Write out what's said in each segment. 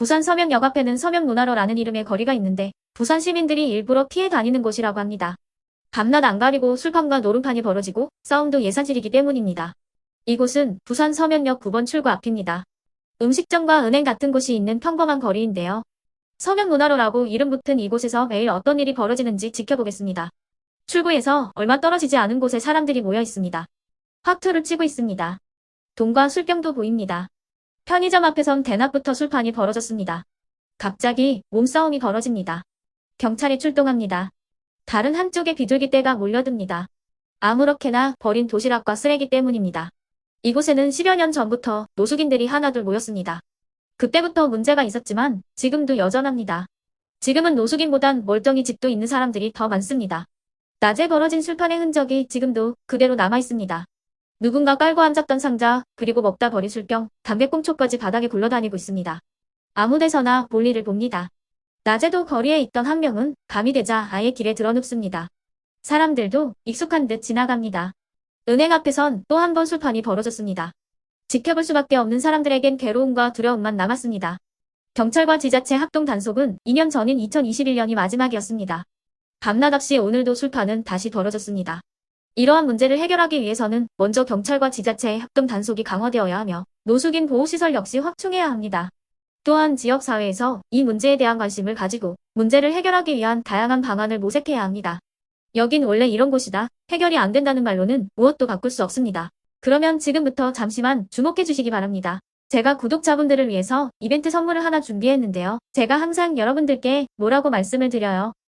부산 서명 역 앞에는 서명문화로라는 이름의 거리가 있는데 부산 시민들이 일부러 피해 다니는 곳이라고 합니다. 밤낮 안 가리고 술판과 노름판이 벌어지고 싸움도 예사질이기 때문입니다. 이곳은 부산 서면역 9번 출구 앞입니다. 음식점과 은행 같은 곳이 있는 평범한 거리인데요. 서면문화로라고 이름 붙은 이곳에서 매일 어떤 일이 벌어지는지 지켜보겠습니다. 출구에서 얼마 떨어지지 않은 곳에 사람들이 모여 있습니다. 화투를 치고 있습니다. 돈과 술병도 보입니다. 편의점 앞에선 대낮부터 술판이 벌어졌습니다. 갑자기 몸싸움이 벌어집니다. 경찰이 출동합니다. 다른 한쪽에 비둘기떼가 몰려듭니다. 아무렇게나 버린 도시락과 쓰레기 때문입니다. 이곳에는 10여 년 전부터 노숙인들이 하나둘 모였습니다. 그때부터 문제가 있었지만 지금도 여전합니다. 지금은 노숙인보단 멀쩡히 집도 있는 사람들이 더 많습니다. 낮에 벌어진 술판의 흔적이 지금도 그대로 남아 있습니다. 누군가 깔고 앉았던 상자, 그리고 먹다 버린 술병, 담배꽁초까지 바닥에 굴러다니고 있습니다. 아무 데서나 볼일을 봅니다. 낮에도 거리에 있던 한 명은 밤이 되자 아예 길에 드러눕습니다. 사람들도 익숙한 듯 지나갑니다. 은행 앞에선 또 한 번 술판이 벌어졌습니다. 지켜볼 수밖에 없는 사람들에겐 괴로움과 두려움만 남았습니다. 경찰과 지자체 합동 단속은 2년 전인 2021년이 마지막이었습니다. 밤낮 없이 오늘도 술판은 다시 벌어졌습니다. 이러한 문제를 해결하기 위해서는 먼저 경찰과 지자체의 합동 단속이 강화되어야 하며 노숙인 보호시설 역시 확충해야 합니다. 또한 지역사회에서 이 문제에 대한 관심을 가지고 문제를 해결하기 위한 다양한 방안을 모색해야 합니다. 여긴 원래 이런 곳이다. 해결이 안 된다는 말로는 무엇도 바꿀 수 없습니다. 그러면 지금부터 잠시만 주목해 주시기 바랍니다. 제가 구독자분들을 위해서 이벤트 선물을 하나 준비했는데요. 제가 항상 여러분들께 뭐라고 말씀을 드려요.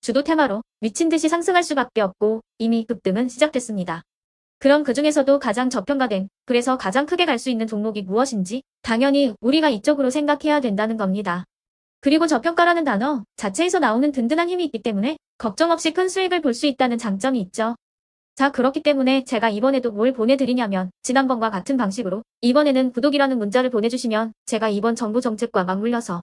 주도 테마로 미친 듯이 상승할 수밖에 없고 이미 급등은 시작됐습니다. 그럼 그 중에서도 가장 저평가된, 그래서 가장 크게 갈 수 있는 종목이 무엇인지 당연히 우리가 이쪽으로 생각해야 된다는 겁니다. 그리고 저평가라는 단어 자체에서 나오는 든든한 힘이 있기 때문에 걱정 없이 큰 수익을 볼 수 있다는 장점이 있죠. 자, 그렇기 때문에 제가 이번에도 뭘 보내드리냐면 지난번과 같은 방식으로 이번에는 구독이라는 문자를 보내주시면 제가 이번 정부 정책과 맞물려서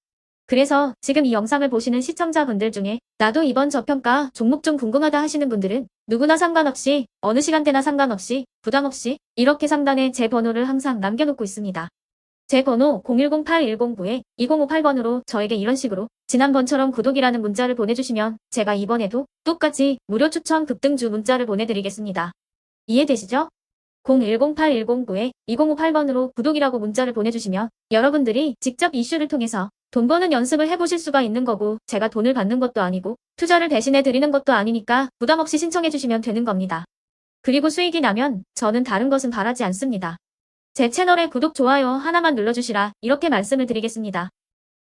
그래서 지금 이 영상을 보시는 시청자분들 중에 나도 이번 저평가 종목 좀 궁금하다 하시는 분들은 누구나 상관없이 어느 시간대나 상관없이 부담 없이 이렇게 상단에 제 번호를 항상 남겨놓고 있습니다. 제 번호 010-8109-2058번으로 저에게 이런 식으로 지난번처럼 구독이라는 문자를 보내주시면 제가 이번에도 똑같이 무료 추천 급등주 문자를 보내드리겠습니다. 이해되시죠? 010-8109-2058번으로 구독이라고 문자를 보내주시면 여러분들이 직접 이슈를 통해서 돈 버는 연습을 해보실 수가 있는 거고 제가 돈을 받는 것도 아니고 투자를 대신해 드리는 것도 아니니까 부담 없이 신청해 주시면 되는 겁니다. 그리고 수익이 나면 저는 다른 것은 바라지 않습니다. 제 채널에 구독, 좋아요 하나만 눌러주시라 이렇게 말씀을 드리겠습니다.